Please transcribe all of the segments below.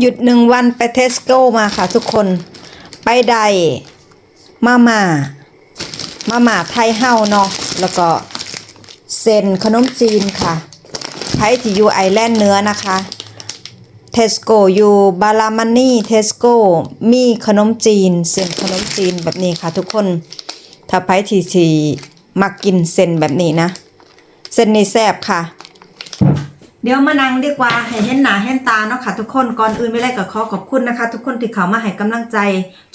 หยุดหนึ่งวันไปเทสโก้มาค่ะทุกคน ไปได้มาม่ามาม่าไทยเฮ้าเนาะแล้วก็เซนขนมจีนค่ะไพที่อยู่ไอแลนด์เนื้อนะคะเทสโก้อยู่บาลามานี่เทสโก้มีขนมจีนเส้นขนมจีนแบบนี้ค่ะทุกคน ถ้าไพที่ที่มักกินเส้นแบบนี้นะเส้นนี้แซ่บค่ะ ดี๋ยวมานั่งดีกว่าให้เห็นหน้าเห็นตาเนาะค่ะทุกคนก่อนอื่นไม่ได้ก็ขอขอบคุณนะคะ ทุกคนที่เข้ามาให้กำลังใจ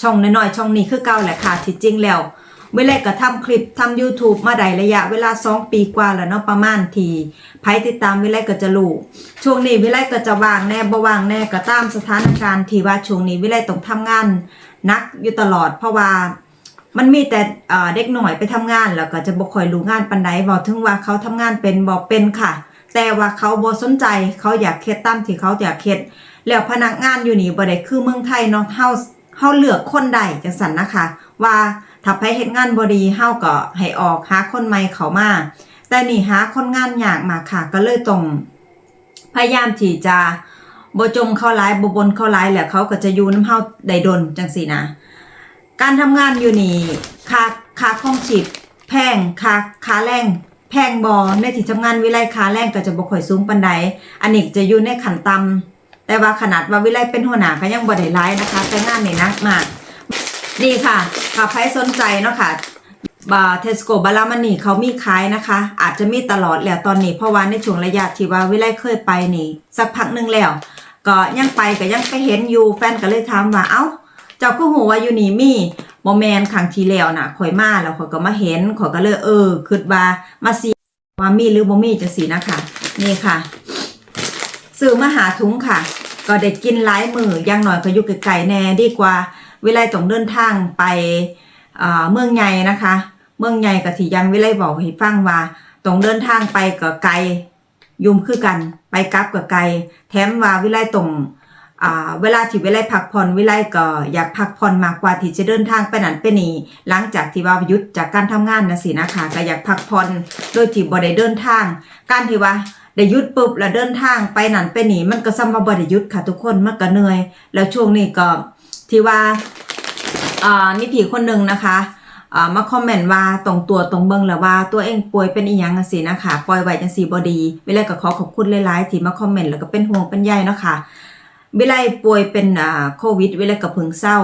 ช่องน้อยๆช่องนี้คือเก่าแหละค่ะที่จริงแล้วไม่ได้ก็ทำคลิปทำ YouTube มาได้ระยะเวลา 2 ปีกว่าแล้วเนาะประมาณทีไผติดตามวิไลก็จะรู้ช่วงนี้วิไลก็จะวางแน่บ่วางแน่ก็ตามสถานการณ์ที่ว่าช่วงนี้วิไลต้องทำงานนักอยู่ตลอด เพราะว่ามันมีแต่เด็กหน่อยไปทำงานแล้วก็จะบ่ค่อยรู้งานปันใดบอกถึงว่าเขาทำงานเป็นบอกเป็นค่ะ แต่ว่าเขาบ่สนใจเขาอยากเฮ็ดตามที่เขาอยากเฮ็ดแล้วพนักงานอยู่นี่บ่ได้คือเมืองไทยเนาะเฮาเฮาเลือกคนใดจังซั่นนะคะ ว่าถ้าไปเฮ็ดงานบ่ดีเฮาก็ให้ออกหาคนใหม่เข้ามาแต่นี่หาคนงานยากมากค่ะ ก็เลยต้องพยายามที่จะบ่จมเข้าหลายบ่บนเข้าหลายแล้วเขาก็จะอยู่นำเฮาได้ดนจังซี่นะ การทำงานอยู่นี่ค่าค่าครองชีพแพงค่าค่าแรง พงบอในที่ทำงานวิไลค่าแรงก็จะบ่ค่อยสูงปานใดอันนี้จะอยู่ในขั้นต่ำแต่ว่าขนาดว่าวิไลเป็นหัวหน้าก็ยังบ่ได้ร้ายนะคะ แต่งานนี่นักมากนี่ค่ะถ้าใครสนใจเนาะค่ะบาเทสโกบาลามานี่เขามีขายนะคะ อาจจะมีตลอดแล้วตอนนี้เพราะว่าในช่วงระยะที่ว่าวิไลเคยไปนี่ สักพักหนึ่งแล้ว ก็ยังไปก็ยังไปเห็นอยู่แฟนก็เลยถามว่าเอ้า เจ้าก็หูว่าอยู่นี่มี บ่แมนครั้งที่แล้วนะข่อยมาแล้วข่อยก็มาเห็นข่อยก็เลยเออคิดว่ามาซีว่ามีหรือบ่มีจังซี่นะคะนี่ค่ะ ซื้อมาหาถุงค่ะ ก็ได้กินหลายมืออย่างหน่อยก็อยู่ไกลๆแน่ดีกว่า เวลาต้องเดินทางไปเมืองใหญ่นะคะ เมืองใหญ่ก็ที่ยังวิไลบอกให้ฟังว่าต้องเดินทางไปก็ไกลยุมคือกัน ไปกลับก็ไกลแถมว่าวิไลต้อง เวลาที่วิไลพักผ่อนวิไลก็อยากพักผ่อนมากกว่าที่จะเดินทางไปนั่นไปนี่หลังจากที่ว่าหยุดจากการทำงานนะสินะคะก็อยากพักผ่อนโดยที่บ่ได้เดินทาง การที่ว่าได้หยุดปุ๊บแล้วเดินทางไปนั่นไปนี่มันก็ซ้ำว่าบ่ได้หยุดค่ะทุกคนมันก็เหนื่อย แล้วช่วงนี้ก็ที่ว่าอ่ามีผีคนหนึ่งนะคะมาคอมเมนต์ว่าตรงตัวตรงเบิงแล้วว่าตัวเองป่วยเป็นอีหยังจังซี่นะคะปล่อยไว้จังซี่บ่ดีวิไลก็ขอขอบคุณหลายๆที่มาคอมเมนต์แล้วก็เป็นห่วงเป็นใยเนาะค่ะ วิไลป่วยเป็นอ่าโควิด เวิไลกับเพึงเศร้า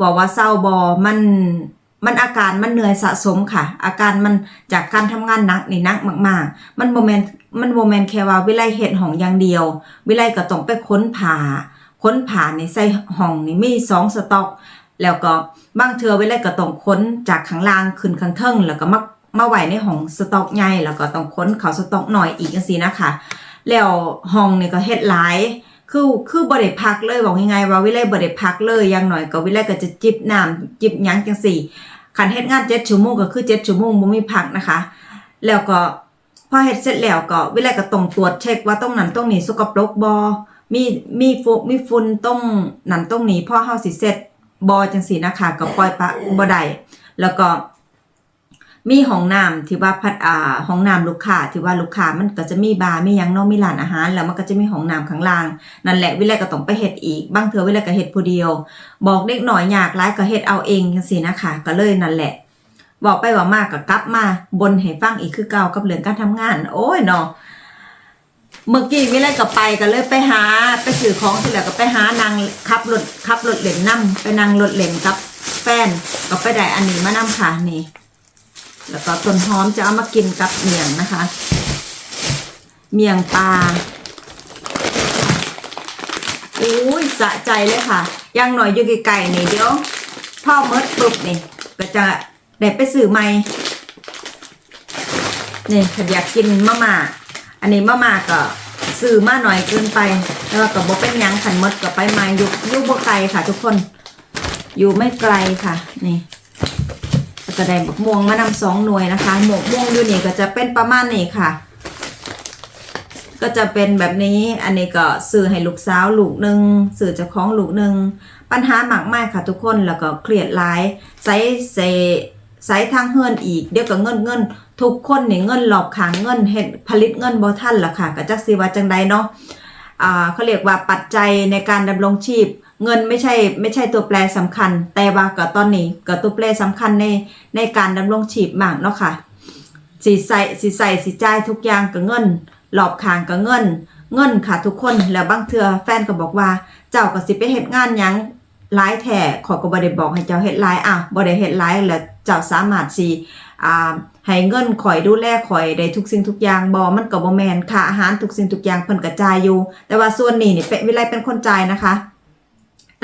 บอกว่าเศร้าบอมันมันอาการมันเหนื่อยสะสมค่ะ อาการมันจากการทำงานหนักนี่นักมาก ๆ มันโมเมนมันโมเมนแค่ว่าวิไลเห็ดห้องอย่างเดียว วิไลก็ต้องไปค้นผ่า ค้นผ่าในใส่ห้องนี่มีสองสต็อก แล้วก็บางเทือวิไลก็ต้องค้นจากข้างล่างขึ้นข้างเทิงแล้วก็มามาไหวในห้องสต็อกใหญ่แล้วก็ต้องค้นเขาสต็อกหน่อยอีกจังซี่นะคะแล้วห้องนี่ก็เฮ็ดหลาย คือคือบ่ได้พักเลยบอกยังไงว่าวิไลบ่ได้พักเลยอย่างหน่อยก็วิไลก็จะจิบน้ำจิบยังจังซี่คันเฮ็ดงาน7ชั่วโมงก็คือ7ชั่วโมงบ่มีพักนะคะ แล้วก็พอเฮ็ดเสร็จแล้วก็วิไลก็ต้องตรวจเช็คว่าตรงนั้นตรงนี้สกปรกบ่มีมีฟุมีฝุ่นตรงนั้นตรงนี้พอเฮาสิเสร็จบ่จังซี่นะคะก็ปล่อยปะบ่ได้แล้วก็ มีห้องน้ำที่ว่าพัดอ่าห้องน้ำลูกค้าที่ว่าลูกค้ามันก็จะมีบาร์มียังเนาะมีร้านอาหาร แล้วมันก็จะมีห้องน้ำข้างล่าง นั่นแหละวิไลก็ต้องไปเฮ็ดอีกบางเทื่อวิไลก็เฮ็ดผู้เดียว บอกเด็กหน่อยอยากหลายก็เฮ็ดเอาเองจังซี่นะคะก็เลยนั่นแหละบอกไปว่ามากก็กลับมาบนให้ฟังอีกคือเก่ากับเรื่องการทำงาน โอ้ยเนาะเมื่อกี้วิไลก็ไปก็เลยไปหาไปซื้อของเสร็จแล้วก็ไปหานางขับรถขับรถเล่นนํไปนั่งรถเล่นกับแฟนก็ไปได้อันนี้มานํค่ะนี่ แล้วก็ต้นหอมจะเอามากินกับเมียงนะคะ เมียงปลาอุ้ยสะใจเลยค่ะย่างหน่อยอยู่ไกลๆนี่เดี๋ยวพ่อเมิดปุ๊บนี่ก็จะได้ไปซื้อใหม่นี่ถ้าอยากกินมะม่าอันนี้มะม่าก็ซื้อมาหน่อยเกินไป แล้วก็บอกเป็นยังขันมดก็ไปม่อยู่อยู่บ่ไกลค่ะ ทุกคน อยู่ไม่ไกลค่ะ นี่ ก็ได้บักม่วงมานำสองหน่วยนะคะหมกม่วงอยู่นี่ก็จะเป็นประมาณนี้ค่ะ ก็จะเป็นแบบนี้อันนี้ก็ซื้อให้ลูกสาวลูกหนึ่งซื้อเจ้าของลูกหนึ่งปัญหาหมากไม้ค่ะทุกคนแล้วก็เครียดหลายไซเซไซทางเฮือนอีกเดี๋ยวก็เงินเงินทุกคนนี่เงินหลอบขางเงินเห็ดผลิตเงินบ่ทันล่ะค่ะก็จักสิว่าจังใดเนาะอ่าเขาเรียกว่าปัจจัยในการดำรงชีพ เงินไม่ใช่ไม่ใช่ตัวแปรสำคัญ แต่ว่าก็ตอนนี้ก็ตัวแปรสำคัญในในการดำรงชีพมากเนาะค่ะสีใส่สีใส่สีจ่ายทุกอย่างก็เงิน หลอบคางก็เงิน เงินค่ะทุกคนแล้วบางเทื่อแฟนก็บอกว่า เจ้าก็สิไปเฮ็ดงานยังหลายแท้ขอก็บ่ได้บอกให้เจ้าเฮ็ดหลายอะบ่ได้เฮ็ดหลายแล้วเจ้าสามารถสิอ่าให้เงินข่อยดูแลข่อยได้ทุกสิ่งทุกอย่างบ่มันก็บ่แมนค่าอาหารทุกสิ่งทุกอย่างเพิ่นก็จ่ายอยู่ แต่ว่าส่วนนี้นี่เป็นวิไลเป็นคนจ่ายนะคะ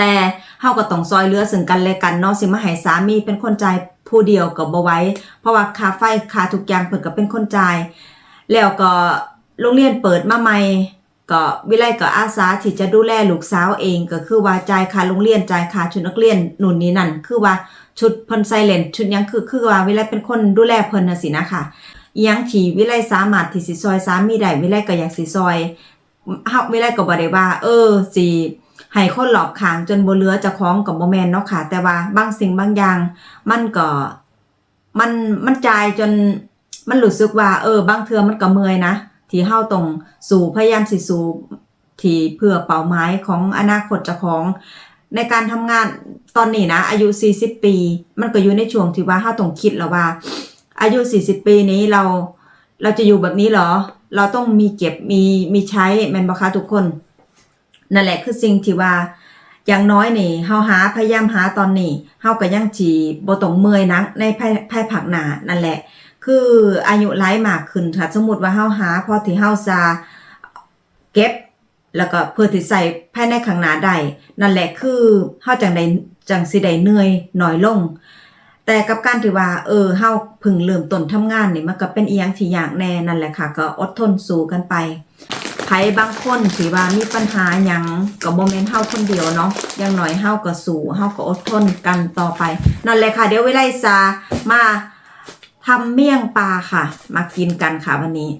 แต่เฮาก็ต้องซอยเหลือซึ่งกันและกันเนาะสิมาให้สามีเป็นคนจ่ายผู้เดียวก็บ่ไหว้เพราะว่าค่าไฟค่าทุกอย่างเพิ่นก็เป็นคนจ่าย แล้วก็โรงเรียนเปิดมาใหม่ก็วิไลก็อาสาที่จะดูแลลูกสาวเองก็คือว่าจ่ายค่าโรงเรียนจ่ายค่าชุดนักเรียนหนู่นนี่นั่นคือว่าชุดเพิ่นใส่เลนชุดยังคือคือว่าวิไลเป็นคนดูแลเพิ่นน่ะสินะคะยังที่วิไลสามารถที่สิซอยสามีได้วิไลก็อยากสิซอยเฮาวิไลก็บ่ได้ว่า เออสิ ให้คนหลอบขางจนบ่เลือเจ้าของก็บ่แมนเนาะค่ะ แต่ว่าบางสิ่งบางอย่าง มันก็มันมันจ่ายจนมันรู้สึกว่า เออบางเทือมันก็เมื่อยนะที่เฮาต้องสู่พยายามสิสู่ที่เพื่อเป้าหมายของอนาคตจ้าของในการทำงานตอนนี้นะ อายุ 40 ปี มันก็อยู่ในช่วงที่ว่าเฮาต้องคิดแล้วว่า อายุ 40 ปีนี้เราเราจะอยู่แบบนี้เหรอ เราต้องมีเก็บมีมีใช้แม่นบ่คะทุกคน นั่นแหละคือสิ่งที่ว่าอย่างน้อยนี่เฮาหาพยายามหาตอนนี้เฮาก็ยังจีบ่ต้องเมื่อยนักในภายภายภาคหนานั่นแหละ คืออายุหลายมากขึ้นค่ะสมมุติว่าเฮาหาพอที่เฮาจะเก็บ แล้วก็เพื่อที่ใส่ภายในข้างหน้าได้นั่นแหละคือเฮาจังไดจังสิได้เหนื่อยน้อยลง แต่กับการที่ว่า เออเฮาพิ่งเริ่มต้นทำงานนี่มันก็เป็นอีหยังที่ยากแน่นั่นแหละค่ะ ก็อดทนสู้กันไป ผบางคนที่ว่ามีปัญหาอย่างกับโมเมนต์เฮาคนเดียวเนาะยังหน่อยเฮาก็สู้เฮาก็อดทนกันต่อไป นั่นแหละค่ะ เดี๋ยววิไลซามาทำเมี่ยงปลาค่ะ มากินกันค่ะวันนี้